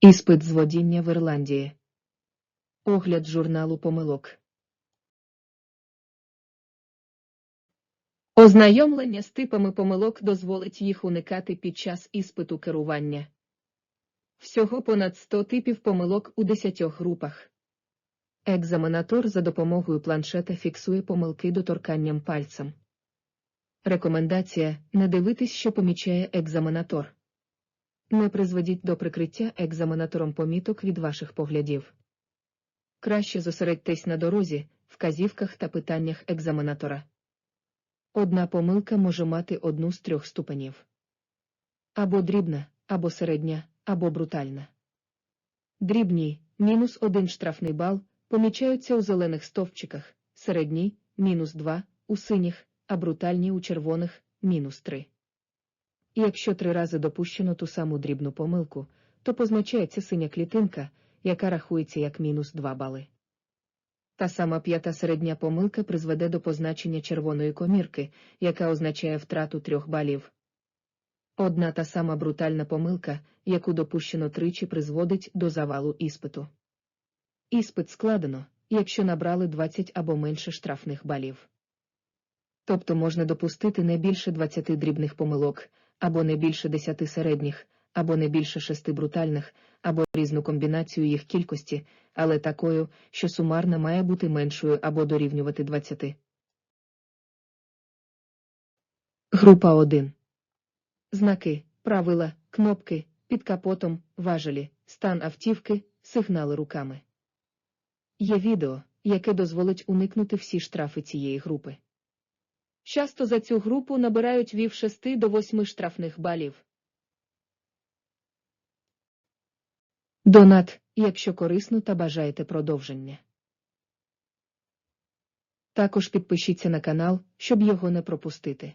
Іспит з водіння в Ірландії. Огляд журналу помилок. Ознайомлення з типами помилок дозволить їх уникати під час іспиту керування. Всього понад 100 типів помилок у 10 групах. Екзаменатор за допомогою планшета фіксує помилки доторканням пальцем. Рекомендація не дивитись, що помічає екзаменатор. Не призведіть до прикриття екзаменатором поміток від ваших поглядів. Краще зосередьтесь на дорозі, вказівках та питаннях екзаменатора. Одна помилка може мати одну з трьох ступенів. Або дрібна, або середня, або брутальна. Дрібні мінус один штрафний бал помічаються у зелених стовпчиках, середній мінус 2, у синіх, а брутальні у червоних мінус 3. І якщо три рази допущено ту саму дрібну помилку, то позначається синя клітинка, яка рахується як мінус 2 бали. Та сама п'ята середня помилка призведе до позначення червоної комірки, яка означає втрату трьох балів. Одна та сама брутальна помилка, яку допущено тричі, призводить до завалу іспиту. Іспит складено, якщо набрали 20 або менше штрафних балів. Тобто можна допустити не більше 20 дрібних помилок, або не більше 10 середніх, або не більше 6 брутальних, або різну комбінацію їх кількості, але такою, що сумарна має бути меншою або дорівнювати 20. Група 1. Знаки, правила, кнопки, під капотом, важелі, стан автівки, сигнали руками. Є відео, яке дозволить уникнути всі штрафи цієї групи. Часто за цю групу набирають від 6 до 8 штрафних балів. Донат, якщо корисно та бажаєте продовження. Також підпишіться на канал, щоб його не пропустити.